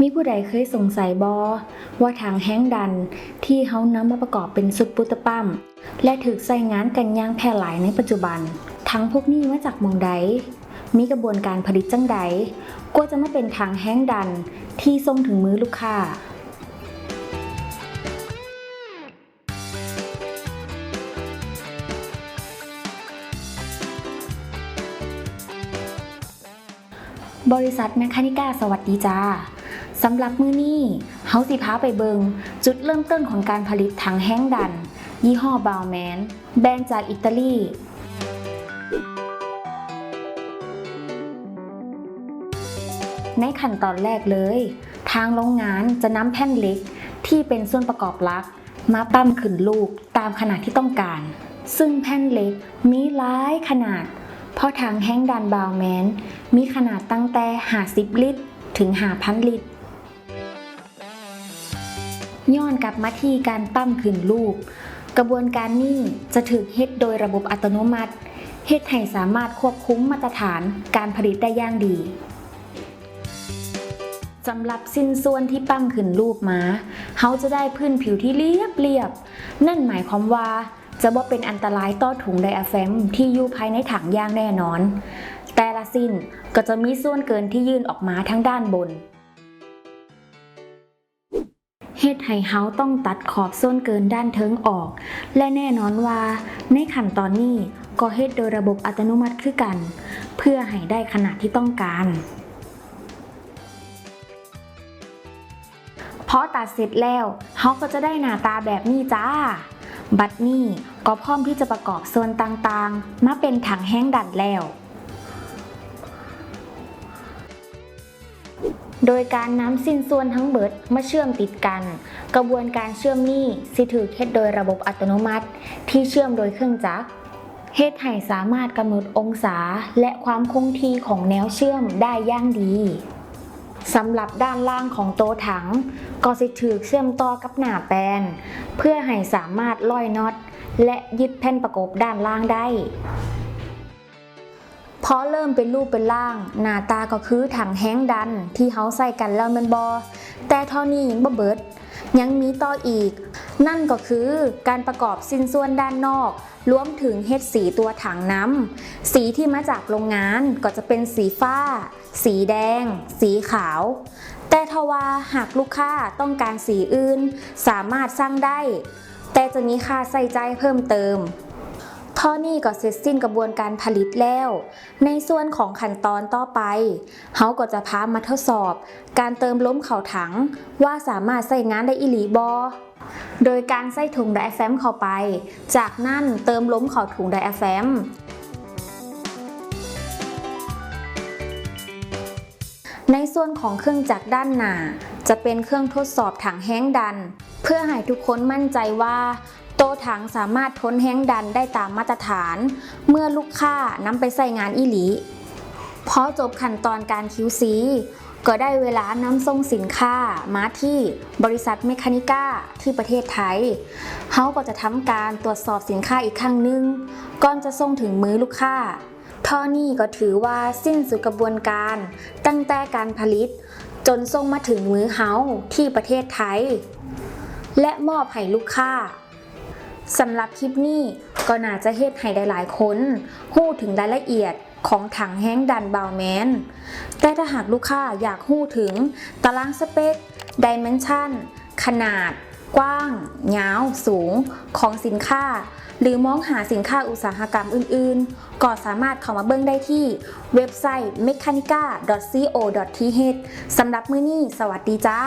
มีผู้ใดเคยสงสัยบอว่าทางแห้งดันที่เขานำมาประกอบเป็นสุดปุตตปั้มและถือใส่งานกันย่างแพร่หลายในปัจจุบัน ทั้งพวกนี้มาจากมองใด มีกระบวนการผลิตจังใดก็จะมาเป็นทางแห้งดันที่ส่งถึงมือลูกค้าบริษัทแมคคานิก้าสวัสดีจ้า สำหรับมือนี้เฮาสิพาไปเบิง จุดเริ่มต้นของการผลิตถังแห้งดัน ยี่ห้อบาวแมน แบรนด์จากอิตาลีในขั้นตอนแรกเลย ทางโรงงานจะนำแผ่นเหล็กที่เป็นส่วนประกอบหลัก มาปั้มขึ้นลูกตามขนาดที่ต้องการ ซึ่งแผ่นเหล็กมีหลายขนาด เพราะทางแห้งดันบาวแมน มีขนาดตั้งแต่ 50 ลิตร ถึง 5,000 ลิตร ย้อนกลับมาที่การปั้มขึ้นลูก กระบวนการนี้จะถูกเฮ็ดโดยระบบอัตโนมัติเฮ็ดให้สามารถควบคุมมาตรฐานการผลิตได้อย่างดีสำหรับสิ้นส่วนที่ปั้มขึ้นรูปมาเขาจะได้พื้นผิวที่เรียบเรียบ นั่นหมายความว่าจะบ่เป็นอันตรายต่อถุงไดอะแฟมที่อยู่ภายในถังย่างแน่นอน แต่ละสิ้นก็จะมีส่วนเกินที่ยื่นออกมาทั้งด้านบน ฮ็ดให้เฮาต้องตัดขอบส่วนเกินด้านเทิงออก และแน่นอนว่าในขั้นตอนนี้ก็เฮ็ดโดยระบบอัตโนมัติคือกัน เพื่อให้ได้ขนาดที่ต้องการพอตัดเสร็จแล้วเขาก็จะได้หน้าตาแบบนี้จ้า บัดนี้ก็พร้อมที่จะประกอบส่วนต่างๆ มาเป็นถังแห้งดันแล้ว โดยการนำสิ้นส่วนทั้งเบิดมาเชื่อมติดกัน กระบวนการเชื่อมนี้สิถือเฮ็ดโดยระบบอัตโนมัติ ที่เชื่อมโดยเครื่องจักรเฮ็ดให้สามารถกำหนดองศาและความคงที่ของแนวเชื่อมได้ย่างดีสำหรับด้านล่างของโตะถัง ก็สิถือเชื่อมต่อกับหน้าแปรนเพื่อให้สามารถล่อยน็อต และยึดแผ่นประกบด้านล่างได้ พอเริ่มเป็นรูปเป็นร่าง หน้าตาก็คือถังแห้งดันที่เขาใส่กันแล้วมันบอแต่ท่านี้ยังบ่เบิด ยังมีต่ออีก นั่นก็คือการประกอบสิ้นส่วนด้านนอกรวมถึงเฮ็ดสีตัวถังน้ำสีที่มาจากโรงงานก็จะเป็นสีฟ้า สีแดง สีขาว แต่ทว่าหากลูกค้าต้องการสีอื่น สามารถสร้างได้ แต่จะมีค่าใส่ใจเพิ่มเติม ท่อนี้ก็เสร็จสิ้นกระบวนการผลิตแล้ว ในส่วนของขั้นตอนต่อไปเขาก็จะพามาทดสอบ การเติมล้มเข่าถัง ว่าสามารถใส่งานได้อีหลีบอโดยการใส่ถุงไดอะแฟมเข้าไป จากนั้นเติมล้มเข่าถุงไดอะแฟมในส่วนของเครื่องจักรด้านหน้าจะเป็นเครื่องทดสอบถังแห้งดัน เพื่อให้ทุกคนมั่นใจว่า โตะถังสามารถทนแห้งดันได้ตามมาตรฐาน เมื่อลูกค้านำไปใส่งานอีหลีพอจบขั้นตอนการ QC ก็ได้เวลานำส่งสินค้ามาที่บริษัทเมคานิก้าที่ประเทศไทย เขาก็จะทำการตรวจสอบสินค้าอีกครั้งหนึ่งก่อนจะส่งถึงมือลูกค้าท่อนี้ก็ถือว่าสิ้นสุดกระบวนการ ตั้งแต่การผลิต จนส่งมาถึงมือเฮาที่ประเทศไทย และมอบให้ลูกค้า สำหรับคลิปนี้ก็น่าจะเฮ็ดให้หลายๆคนฮู้ถึงรายละเอียดของถังแห้งดันบาวแมน แต่ถ้าหากลูกค้าอยากฮู้ถึงตารางสเปคดิเมนชันขนาด กว้าง ยาว สูง ของสินค้า หรือมองหาสินค้าอุตสาหกรรมอื่น ๆ ก็สามารถเข้ามาเบิ่งได้ที่เว็บไซต์ mechanica.co.th สำหรับมื้อนี้ สวัสดีจ้า